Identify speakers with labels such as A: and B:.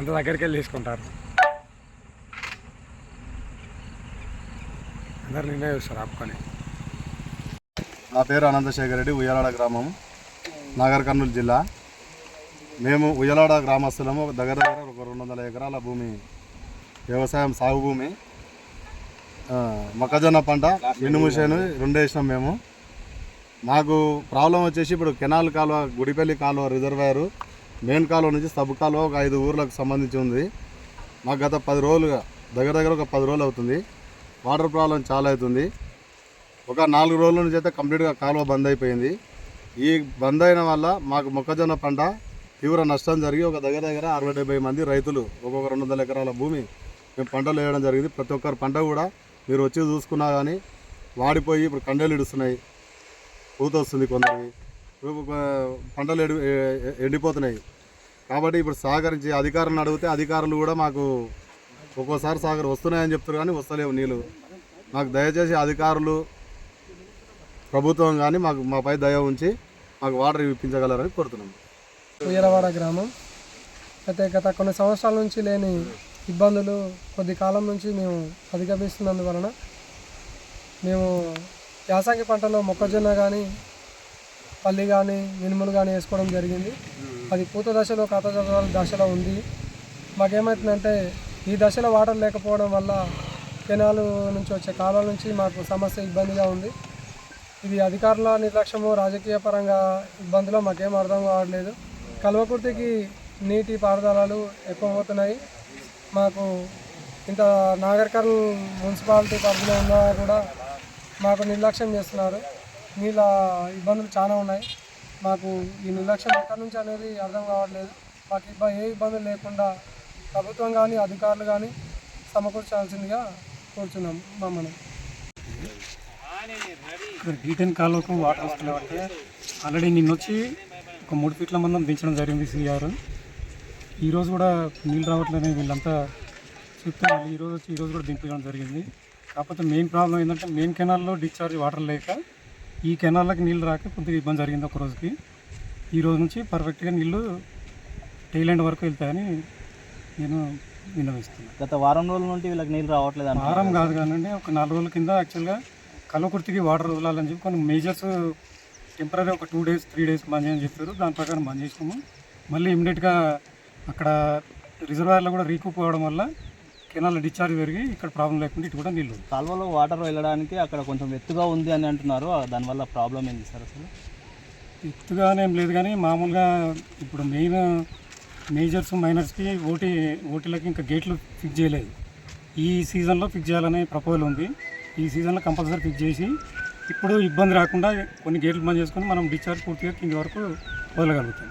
A: అంత దగ్గరికి వెళ్ళి తీసుకుంటారు. అందరు నిన్నే చూస్తారు ఆపుకొని.
B: నా పేరు అనంతశేఖర్ రెడ్డి ఉయ్యలాడ గ్రామం నాగర్ కర్నూలు జిల్లా. మేము ఉయ్యలాడ గ్రామస్తులము దగ్గర దగ్గర ఒక రెండు వందల ఎకరాల భూమి వ్యవసాయం సాగు భూమి. మొక్కజొన్న పంట మినుముషేను రెండు వేసినాం మేము. మాకు ప్రాబ్లం వచ్చేసి ఇప్పుడు కెనాల్ కాలువ గుడిపల్లి కాలువ రిజర్వాయరు మెయిన్ కాలువ నుంచి సబ్ కాలువ ఒక ఐదు ఊర్లకు సంబంధించి ఉంది. మాకు గత పది రోజులుగా దగ్గర దగ్గర ఒక పది రోజులు అవుతుంది. వాటర్ ప్రాబ్లం చాలా అవుతుంది. ఒక నాలుగు రోజుల నుంచి అయితే కంప్లీట్గా కాలువ బంద్ అయిపోయింది. ఈ బంద్ అయిన వల్ల మాకు మొక్కజొన్న పంట తీవ్ర నష్టం జరిగి ఒక దగ్గర దగ్గర అరవై డెబ్బై మంది రైతులు ఒక్కొక్క రెండు వందల ఎకరాల భూమి మేము పంటలు వేయడం జరిగింది. ప్రతి ఒక్కరి పంట కూడా మీరు వచ్చి చూసుకున్నా కానీ వాడిపోయి ఇప్పుడు కండలు ఇడుస్తున్నాయి. పూత వస్తుంది కొందరికి. పంటలు ఎడి ఎండిపోతున్నాయి. కాబట్టి ఇప్పుడు సహకరించి అధికారులను అడిగితే అధికారులు కూడా మాకు ఒక్కోసారి సహకరి వస్తున్నాయని చెప్తారు కానీ వస్తలేవు నీళ్ళు మాకు దయచేసి అధికారులు ప్రభుత్వం కానీ మాకు మాపై దయ ఉంచి మాకు వాటర్ ఇప్పించగలరని కోరుతున్నాం.
C: ఉయ్యలవాడ గ్రామం. అయితే గత కొన్ని సంవత్సరాల నుంచి లేని ఇబ్బందులు కొద్ది కాలం నుంచి మేము అధిగమిస్తున్నందువలన మేము యాసంగి పంటలో మొక్కజొన్న కానీ పల్లి కానీ మినుములు కానీ వేసుకోవడం జరిగింది. అది పూత దశలో కాత దశలో ఉంది. మాకేమవుతుందంటే ఈ దశలో వాటర్ లేకపోవడం వల్ల కెనాలు నుంచి వచ్చే కాలాల నుంచి మాకు సమస్య ఇబ్బందిగా ఉంది. ఇది అధికారుల నిర్లక్ష్యము రాజకీయ పరంగా ఇబ్బందులో మాకేం అర్థం కావట్లేదు. కల్వకుర్తికి నీటి పారుదలలు ఎక్కువ అవుతున్నాయి మాకు ఇంత నాగర్కర్నూల్ మున్సిపాలిటీ పరిధిలో ఉన్నా కూడా మాకు నిర్లక్ష్యం చేస్తున్నారు. నీళ్ళ ఇబ్బందులు చాలా ఉన్నాయి. మాకు ఈ నిర్లక్ష్యం ఎక్కడి నుంచి అనేది అర్థం కావట్లేదు. మాకు ఇబ్బంది ఏ ఇబ్బందులు లేకుండా ప్రభుత్వం కానీ అధికారులు కానీ సమకూర్చాల్సిందిగా కోరుచున్నాం మమ్మల్ని.
D: ఇక్కడ డీటెన్ కాలువకు వాటర్ వస్తున్నాయంటే ఆల్రెడీ నిన్న వచ్చి ఒక మూడు ఫీట్ల మందం దించడం జరిగింది సీఆర్. ఈరోజు కూడా నీళ్ళు రావట్లేదని వీళ్ళంతా చెప్తే మళ్ళీ ఈరోజు వచ్చి ఈరోజు కూడా దింపడం జరిగింది. కాకపోతే మెయిన్ ప్రాబ్లం ఏంటంటే మెయిన్ కెనాల్లో డిశ్చార్జ్ వాటర్ లేక ఈ కెనాల్లోకి నీళ్ళు రాక కొద్దిగా ఇబ్బంది జరిగింది ఒక రోజుకి. ఈ రోజు నుంచి పర్ఫెక్ట్గా నీళ్ళు టైలాండ్ వరకు వెళ్తాయని నేను విన్నవిస్తున్నాను
E: గత వారం రోజుల నుండి వీళ్ళకి నీళ్ళు రావట్లేదు
D: వారం కాదు కానండి ఒక నాలుగు రోజుల కింద యాక్చువల్గా కల్వకుర్తికి వాటర్ వదలాలని చెప్పి కొన్ని మేజర్స్ టెంపరీ ఒక టూ డేస్ త్రీ డేస్ బంద్ చేయని చెప్పారు. దాని ప్రకారం బంద్ చేసినాము. మళ్ళీ ఇమీడియట్గా అక్కడ రిజర్వాయర్లో కూడా రీకూప్ అవ్వడం వల్ల కెనాల్ డిశ్చార్జ్ పెరిగి ఇక్కడ ప్రాబ్లం లేకుండా ఇటు కూడా నీళ్ళు
E: కాలువలో వాటర్ వెళ్ళడానికి అక్కడ కొంచెం ఎత్తుగా ఉంది అని అంటున్నారు. దానివల్ల ప్రాబ్లం ఏంది సార్ అసలు?
D: ఎత్తుగానే లేదు కానీ మామూలుగా ఇప్పుడు మెయిన్ మేజర్స్ మైనర్స్కి ఓటీ ఓటీలకి ఇంకా గేట్లు ఫిక్స్ చేయలేదు. ఈ సీజన్లో ఫిక్స్ చేయాలనే ప్రపోజల్ ఉంది. ఈ సీజన్లో కంపల్సరీ ఫిక్స్ చేసి ఇప్పుడు ఇబ్బంది రాకుండా కొన్ని గేట్లు బంద్ చేసుకొని మనం డిశ్చార్జ్ పూర్తిగా కింది వరకు వదలగలుగుతాం.